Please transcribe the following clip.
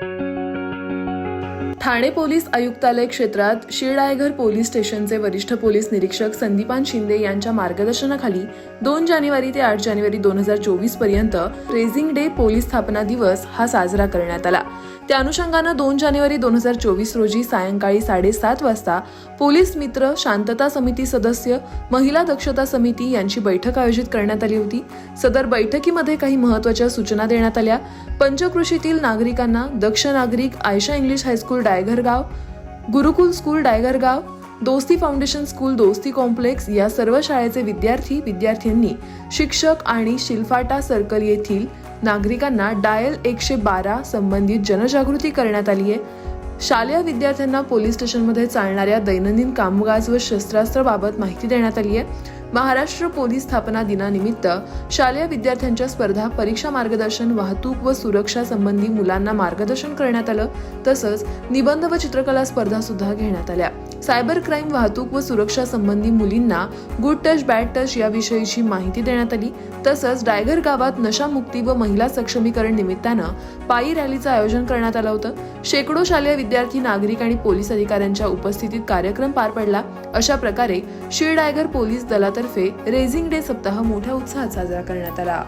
Thank you. Thane police आयुक्तालय क्षेत्रात शिळायघर police स्टेशनचे वरिष्ठ पोलीस निरीक्षक संदीपान शिंदे यांच्या मार्गदर्शनाखाली दोन जानेवारी ते आठ जानेवारी दोन हजार चोवीसपर्यंत रेझिंग डे पोलीस स्थापना दिवस हा साजरा करण्यात आला. त्या अनुषंगानं दोन जानेवारी दोन हजार चोवीस रोजी सायंकाळी साडेसात वाजता पोलीस मित्र शांतता समिती सदस्य महिला दक्षता समिती यांची बैठक आयोजित करण्यात आली होती. सदर बैठकीमध्ये काही महत्त्वाच्या सूचना देण्यात आल्या. पंचकृषीतील नागरिकांना दक्ष नागरिक Ayesha English high school Dayghargaon Gurukul school Dayghargaon Dosti foundation school दोस्ती कॉम्प्लेक्स या सर्व शाळेचे विद्यार्थी विद्यार्थ्यांनी शिक्षक आणि शिल्फाटा सर्कल येथील नागरिकांना डायल एकशे बारा संबंधित जनजागृती करण्यात आली आहे. शालेय विद्यार्थ्यांना पोलीस स्टेशनमध्ये चालणाऱ्या दैनंदिन कामकाज व शस्त्रास्त्राबाबत माहिती देण्यात आली आहे. महाराष्ट्र पोलीस स्थापना दिनानिमित्त शालेय विद्यार्थ्यांच्या स्पर्धा परीक्षा मार्गदर्शन वाहतूक व सुरक्षा संबंधी मुलांना मार्गदर्शन करण्यात आलं. तसंच निबंध व चित्रकला स्पर्धा सुद्धा घेण्यात आल्या. सायबर क्राईम वाहतूक व सुरक्षा संबंधी मुलींना गुड टच बॅड टच याविषयीची माहिती देण्यात आली. तसंच डायगर गावात नशामुक्ती व महिला सक्षमीकरण निमित्तानं पायी रॅलीचं आयोजन करण्यात आलं होतं. शेकडो शालेय विद्यार्थी नागरिक आणि पोलीस अधिकाऱ्यांच्या उपस्थितीत कार्यक्रम पार पडला. अशा प्रकारे शिळ डायगर पोलीस दलात तर्फे रेझिंग डे सप्ताह मोठ्या उत्साहात साजरा करण्यात आला.